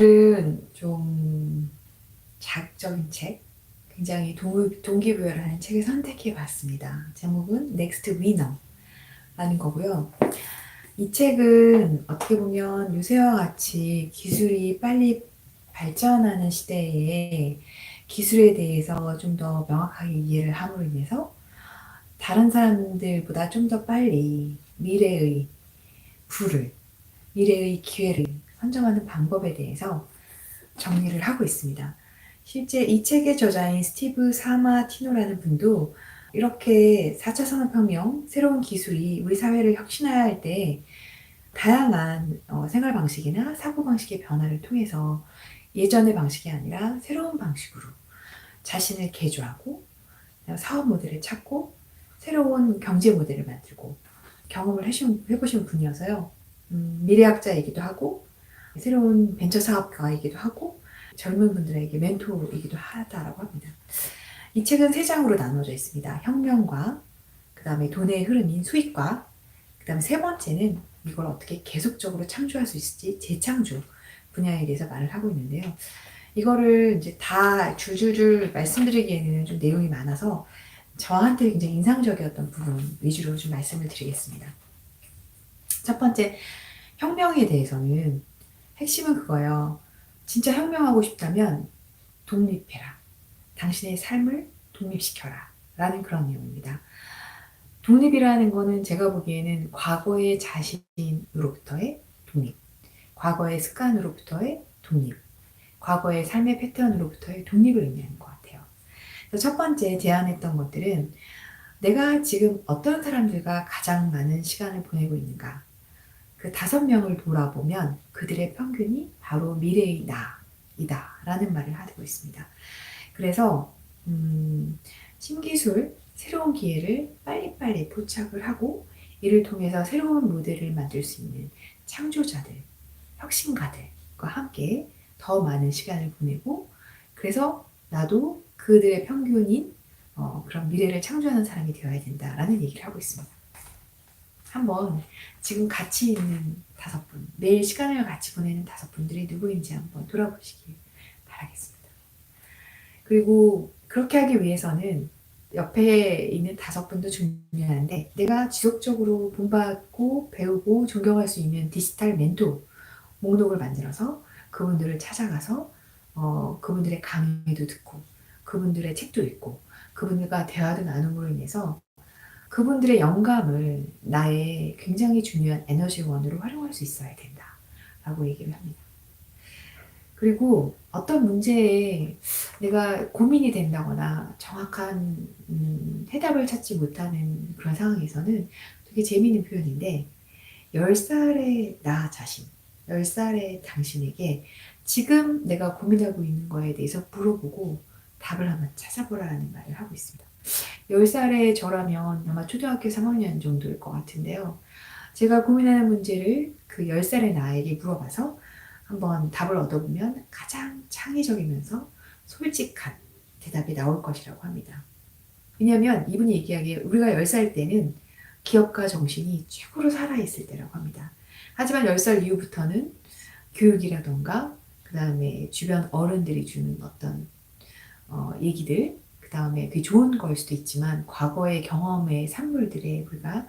오늘은 좀 자극적인 책, 굉장히 동, 동기부여를 하는 책을 선택해 봤습니다. 제목은 Next Winner라는 거고요. 이 책은 어떻게 보면 요새와 같이 기술이 빨리 발전하는 시대에 기술에 대해서 좀 더 명확하게 이해를 함으로 인해서 다른 사람들보다 좀 더 빨리 미래의 부를, 미래의 기회를 선점하는 방법에 대해서 정리를 하고 있습니다. 실제 이 책의 저자인 스티브 사마티노라는 분도 이렇게 4차 산업혁명, 새로운 기술이 우리 사회를 혁신할 때 다양한 어, 생활 방식이나 사고 방식의 변화를 통해서 예전의 방식이 아니라 새로운 방식으로 자신을 개조하고 사업 모델을 찾고 새로운 경제 모델을 만들고 경험을 해보신 분이어서요. 음, 미래학자이기도 하고 새로운 벤처 사업가이기도 하고 젊은 분들에게 멘토이기도 하다라고 합니다. 이 책은 세 장으로 나눠져 있습니다. 혁명과 그 다음에 돈의 흐름인 수익과 그 다음에 세 번째는 이걸 어떻게 계속적으로 창조할 수 있을지 재창조 분야에 대해서 말을 하고 있는데요. 이거를 이제 다 줄줄줄 말씀드리기에는 좀 내용이 많아서 저한테 굉장히 인상적이었던 부분 위주로 좀 말씀을 드리겠습니다. 첫 번째, 혁명에 대해서는 핵심은 그거예요. 진짜 혁명하고 싶다면 독립해라. 당신의 삶을 독립시켜라. 라는 그런 내용입니다. 독립이라는 거는 제가 보기에는 과거의 자신으로부터의 독립, 과거의 습관으로부터의 독립, 과거의 삶의 패턴으로부터의 독립을 의미하는 것 같아요. 첫 번째 제안했던 것들은 내가 지금 어떤 사람들과 가장 많은 시간을 보내고 있는가, 그 다섯 명을 돌아보면 그들의 평균이 바로 미래의 나이다 라는 말을 하고 있습니다. 그래서 음, 신기술, 새로운 기회를 빨리빨리 포착을 하고 이를 통해서 새로운 모델을 만들 수 있는 창조자들, 혁신가들과 함께 더 많은 시간을 보내고 그래서 나도 그들의 평균인 어, 그런 미래를 창조하는 사람이 되어야 된다라는 얘기를 하고 있습니다. 한번 지금 같이 있는 다섯 분, 매일 시간을 같이 보내는 다섯 분들이 누구인지 한번 돌아보시길 바라겠습니다. 그리고 그렇게 하기 위해서는 옆에 있는 다섯 분도 중요한데 내가 지속적으로 본받고 배우고 존경할 수 있는 디지털 멘토 목록을 만들어서 그분들을 찾아가서 어, 그분들의 강의도 듣고 그분들의 책도 읽고 그분들과 대화도 나눔으로 인해서 그분들의 영감을 나의 굉장히 중요한 에너지원으로 활용할 수 있어야 된다. 라고 얘기를 합니다. 그리고 어떤 문제에 내가 고민이 된다거나 정확한 음, 해답을 찾지 못하는 그런 상황에서는 되게 재미있는 표현인데 10살의 나 자신, 10살의 당신에게 지금 내가 고민하고 있는 거에 대해서 물어보고 답을 한번 찾아보라는 말을 하고 있습니다. 10살의 저라면 아마 초등학교 3학년 정도일 것 같은데요. 제가 고민하는 문제를 그 10살의 나에게 물어봐서 한번 답을 얻어보면 가장 창의적이면서 솔직한 대답이 나올 것이라고 합니다. 왜냐하면 이분이 얘기하기에 우리가 10살 때는 기업가 정신이 최고로 살아있을 때라고 합니다. 하지만 10살 이후부터는 교육이라던가 그 다음에 주변 어른들이 주는 어떤 어, 얘기들 그 다음에 그게 좋은 걸 수도 있지만 과거의 경험의 산물들에 우리가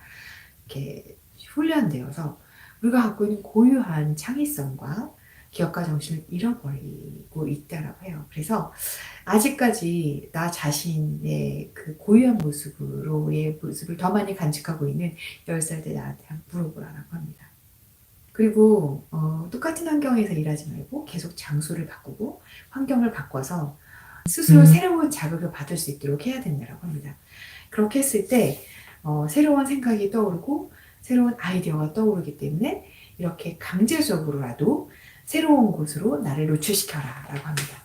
이렇게 훈련되어서 우리가 갖고 있는 고유한 창의성과 기업가 정신을 잃어버리고 있다라고 해요. 그래서 아직까지 나 자신의 그 고유한 모습으로의 모습을 더 많이 간직하고 있는 10살 때 나한테 물어보라고 합니다. 그리고 어, 똑같은 환경에서 일하지 말고 계속 장소를 바꾸고 환경을 바꿔서 스스로 음. 새로운 자극을 받을 수 있도록 해야 된다고 합니다. 그렇게 했을 때 어, 새로운 생각이 떠오르고 새로운 아이디어가 떠오르기 때문에 이렇게 강제적으로라도 새로운 곳으로 나를 노출시켜라 라고 합니다.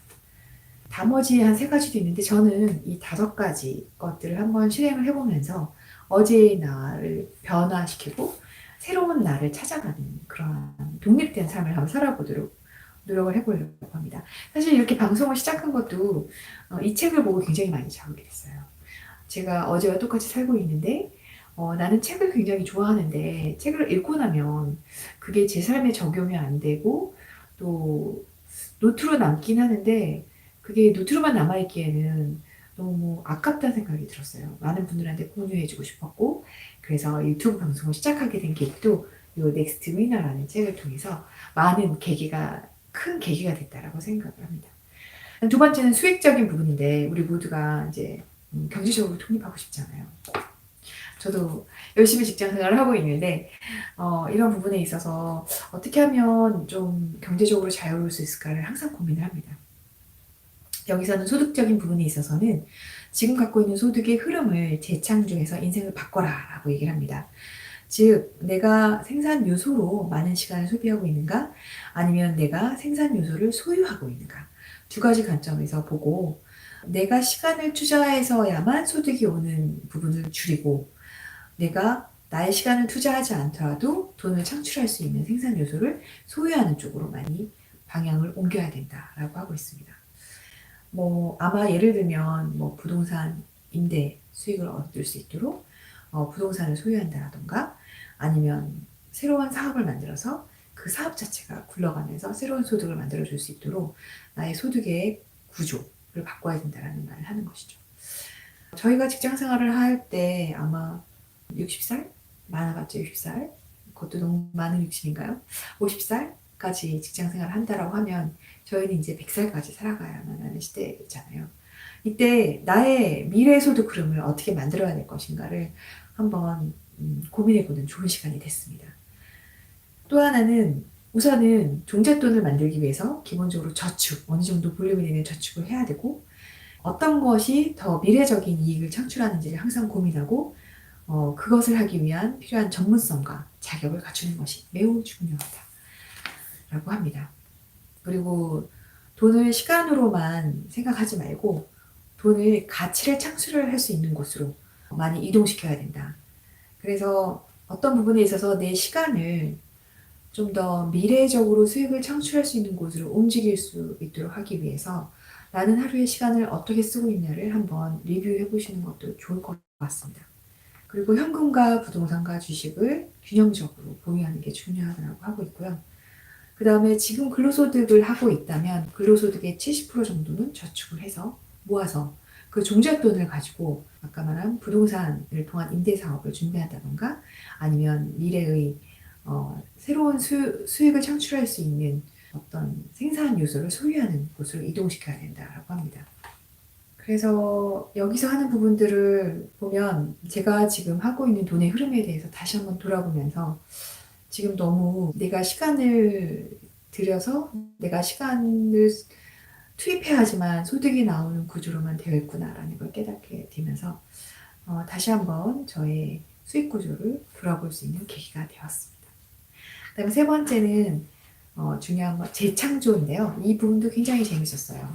나머지 한 세 가지도 있는데 저는 이 다섯 가지 것들을 한번 실행을 해보면서 어제의 나를 변화시키고 새로운 나를 찾아가는 그런 독립된 삶을 한번 살아보도록 노력을 해보려고 합니다. 사실 이렇게 방송을 시작한 것도 어, 이 책을 보고 굉장히 많이 자극이 됐어요. 제가 어제와 똑같이 살고 있는데 어, 나는 책을 굉장히 좋아하는데 책을 읽고 나면 그게 제 삶에 적용이 안 되고 또 노트로 남긴 하는데 그게 노트로만 남아있기에는 너무 아깝다는 생각이 들었어요. 많은 분들한테 공유해주고 싶었고 그래서 유튜브 방송을 시작하게 된 계기도 이 넥스트 위너라는 책을 통해서 많은 계기가 큰 계기가 됐다라고 생각을 합니다. 두 번째는 수익적인 부분인데 우리 모두가 이제 음, 경제적으로 독립하고 싶잖아요. 저도 열심히 직장 생활을 하고 있는데 어, 이런 부분에 있어서 어떻게 하면 좀 경제적으로 자유로울 수 있을까를 항상 고민을 합니다. 여기서는 소득적인 부분에 있어서는 지금 갖고 있는 소득의 흐름을 재창조해서 인생을 바꿔라 라고 얘기를 합니다. 즉, 내가 생산 요소로 많은 시간을 소비하고 있는가? 아니면 내가 생산 요소를 소유하고 있는가? 두 가지 관점에서 보고 내가 시간을 투자해서야만 소득이 오는 부분을 줄이고 내가 나의 시간을 투자하지 않더라도 돈을 창출할 수 있는 생산 요소를 소유하는 쪽으로 많이 방향을 옮겨야 된다라고 하고 있습니다. 뭐 아마 예를 들면 뭐 부동산 임대 수익을 얻을 수 있도록 어, 부동산을 소유한다라던가 아니면 새로운 사업을 만들어서 그 사업 자체가 굴러가면서 새로운 소득을 만들어 줄 수 있도록 나의 소득의 구조를 바꿔야 된다라는 말을 하는 것이죠. 저희가 직장 생활을 할 때 아마 60살? 많아봤자 60살? 그것도 너무 많은 60인가요? 50살까지 직장 생활을 한다라고 하면 저희는 이제 100살까지 살아가야만 하는 시대잖아요. 이때 나의 미래 소득 흐름을 어떻게 만들어야 될 것인가를 한번 음, 고민해보는 좋은 시간이 됐습니다. 또 하나는 우선은 종잣돈을 만들기 위해서 기본적으로 저축, 어느 정도 볼륨이 되는 저축을 해야 되고 어떤 것이 더 미래적인 이익을 창출하는지를 항상 고민하고 어, 그것을 하기 위한 필요한 전문성과 자격을 갖추는 것이 매우 중요하다 라고 합니다. 그리고 돈을 시간으로만 생각하지 말고 돈을 가치를 창출을 할 수 있는 곳으로 많이 이동시켜야 된다. 그래서 어떤 부분에 있어서 내 시간을 좀 더 미래적으로 수익을 창출할 수 있는 곳으로 움직일 수 있도록 하기 위해서 나는 하루의 시간을 어떻게 쓰고 있냐를 한번 리뷰해 보시는 것도 좋을 것 같습니다. 그리고 현금과 부동산과 주식을 균형적으로 보유하는 게 중요하다고 하고 있고요. 그 다음에 지금 근로소득을 하고 있다면 근로소득의 70% 정도는 저축을 해서 모아서 그 종잣돈을 가지고 아까 말한 부동산을 통한 임대 사업을 준비한다던가 아니면 미래의 어, 새로운 수, 수익을 창출할 수 있는 어떤 생산 요소를 소유하는 곳으로 이동시켜야 된다라고 합니다. 그래서 여기서 하는 부분들을 보면 제가 지금 하고 있는 돈의 흐름에 대해서 다시 한번 돌아보면서 지금 너무 내가 시간을 들여서 내가 시간을 투입해야 하지만 소득이 나오는 구조로만 되어 있구나라는 걸 깨닫게 되면서 어, 다시 한번 저의 수익 구조를 돌아볼 수 있는 계기가 되었습니다. 그다음에 세 번째는 어, 중요한 건 재창조인데요. 이 부분도 굉장히 재밌었어요.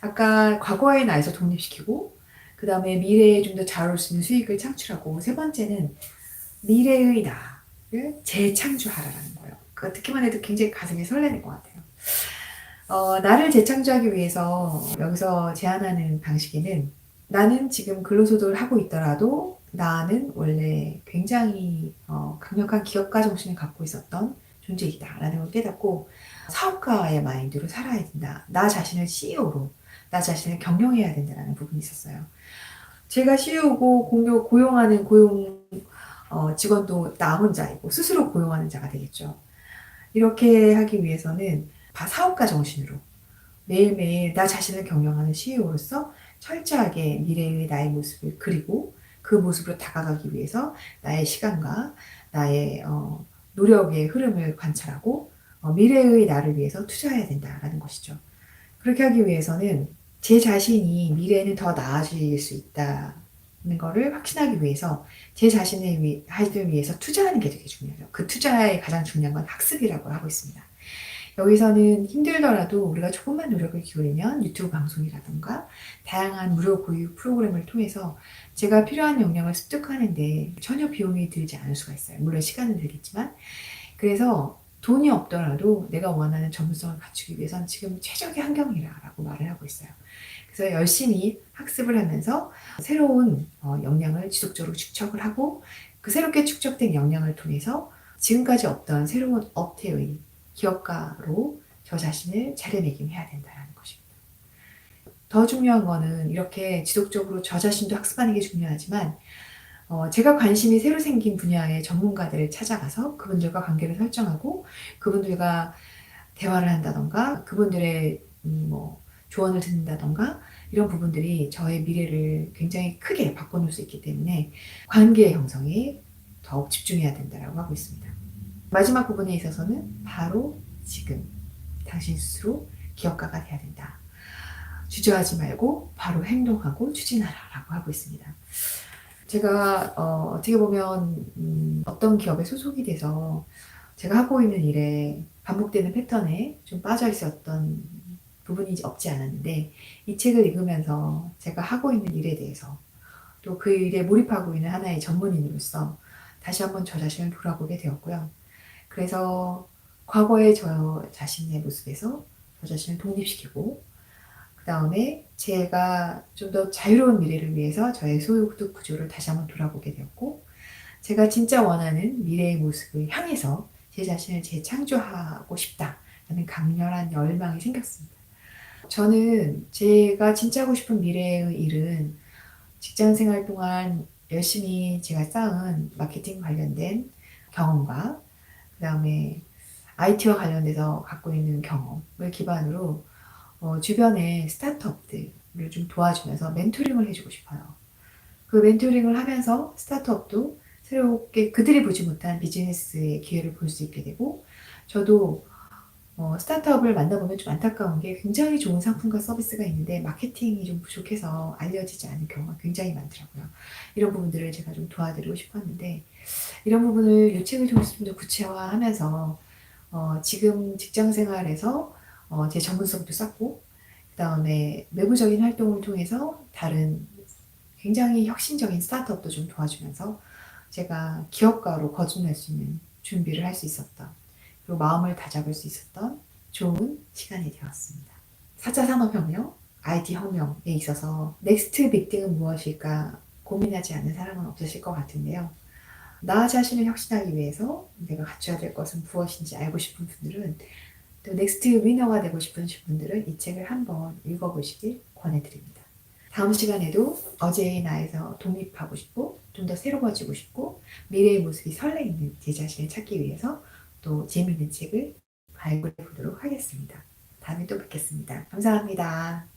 아까 과거의 나에서 독립시키고 그 다음에 미래에 좀 더 잘 올 수 있는 수익을 창출하고 세 번째는 미래의 나를 재창조하라는 거예요. 그 듣기만 해도 굉장히 가슴이 설레는 것 같아요. 어, 나를 재창조하기 위해서 여기서 제안하는 방식에는 나는 지금 근로소득을 하고 있더라도 나는 원래 굉장히 어, 강력한 기업가 정신을 갖고 있었던 존재이다 라는 걸 깨닫고 사업가의 마인드로 살아야 된다. 나 자신을 CEO로, 나 자신을 경영해야 된다는 부분이 있었어요. 제가 CEO고 공유, 고용하는 고용 어, 직원도 나 혼자이고 스스로 고용하는 자가 되겠죠. 이렇게 하기 위해서는 사업가 정신으로 매일매일 나 자신을 경영하는 CEO로서 철저하게 미래의 나의 모습을 그리고 그 모습으로 다가가기 위해서 나의 시간과 나의 어, 노력의 흐름을 관찰하고 어, 미래의 나를 위해서 투자해야 된다라는 것이죠. 그렇게 하기 위해서는 제 자신이 미래에는 더 나아질 수 있다는 것을 확신하기 위해서 제 자신을 위, 위해서 투자하는 게 되게 중요해요. 그 투자의 가장 중요한 건 학습이라고 하고 있습니다. 여기서는 힘들더라도 우리가 조금만 노력을 기울이면 유튜브 방송이라던가 다양한 무료 교육 프로그램을 통해서 제가 필요한 역량을 습득하는데 전혀 비용이 들지 않을 수가 있어요. 물론 시간은 들겠지만. 그래서 돈이 없더라도 내가 원하는 전문성을 갖추기 위해선 지금 최적의 환경이라고 말을 하고 있어요. 그래서 열심히 학습을 하면서 새로운 어, 역량을 지속적으로 축적을 하고 그 새롭게 축적된 역량을 통해서 지금까지 없던 새로운 업태의 기업가로 저 자신을 자리매김해야 된다는 것입니다. 더 중요한 거는 이렇게 지속적으로 저 자신도 학습하는 게 중요하지만 어, 제가 관심이 새로 생긴 분야의 전문가들을 찾아가서 그분들과 관계를 설정하고 그분들과 대화를 한다던가 그분들의 음, 뭐 조언을 듣는다던가 이런 부분들이 저의 미래를 굉장히 크게 바꿔놓을 수 있기 때문에 관계 형성에 더욱 집중해야 된다고 하고 있습니다. 마지막 부분에 있어서는 바로 지금 당신 스스로 기업가가 돼야 된다. 주저하지 말고 바로 행동하고 추진하라라고 하고 있습니다. 제가 어, 떻게 보면 음, 어떤 기업에 소속이 돼서 제가 하고 있는 일에 반복되는 패턴에 좀 빠져 있었던 부분이 없지 않았는데 이 책을 읽으면서 제가 하고 있는 일에 대해서 또 그 일에 몰입하고 있는 하나의 전문인으로서 다시 한번 저 자신을 돌아보게 되었고요. 그래서 과거의 저 자신의 모습에서 저 자신을 독립시키고 그 다음에 제가 좀 더 자유로운 미래를 위해서 저의 소유도 구조를 다시 한번 돌아보게 되었고 제가 진짜 원하는 미래의 모습을 향해서 제 자신을 재창조하고 싶다라는 강렬한 열망이 생겼습니다. 저는 제가 진짜 하고 싶은 미래의 일은 직장 생활 동안 열심히 제가 쌓은 마케팅 관련된 경험과 그 다음에 IT와 관련돼서 갖고 있는 경험을 기반으로 어, 주변의 스타트업들을 좀 도와주면서 멘토링을 해주고 싶어요. 그 멘토링을 하면서 스타트업도 새롭게 그들이 보지 못한 비즈니스의 기회를 볼 수 있게 되고 저도 어, 스타트업을 만나보면 좀 안타까운 게 굉장히 좋은 상품과 서비스가 있는데 마케팅이 좀 부족해서 알려지지 않은 경우가 굉장히 많더라고요. 이런 부분들을 제가 좀 도와드리고 싶었는데 이런 부분을 이 책을 통해서 좀 더 구체화하면서 어, 지금 직장 생활에서 어, 제 전문성도 쌓고 그 다음에 외부적인 활동을 통해서 다른 굉장히 혁신적인 스타트업도 좀 도와주면서 제가 기업가로 거듭날 수 있는 준비를 할 수 있었던 그리고 마음을 다잡을 수 있었던 좋은 시간이 되었습니다. 4차 산업혁명, IT 혁명에 있어서 넥스트 빅딩은 무엇일까 고민하지 않는 사람은 없으실 것 같은데요. 나 자신을 혁신하기 위해서 내가 갖춰야 될 것은 무엇인지 알고 싶은 분들은 또 넥스트 위너가 되고 싶은 분들은 이 책을 한번 읽어보시길 권해드립니다. 다음 시간에도 어제의 나에서 독립하고 싶고 좀 더 새로워지고 싶고 미래의 모습이 설레이는 제 자신을 찾기 위해서 또 재미있는 책을 발굴해 보도록 하겠습니다. 다음에 또 뵙겠습니다. 감사합니다.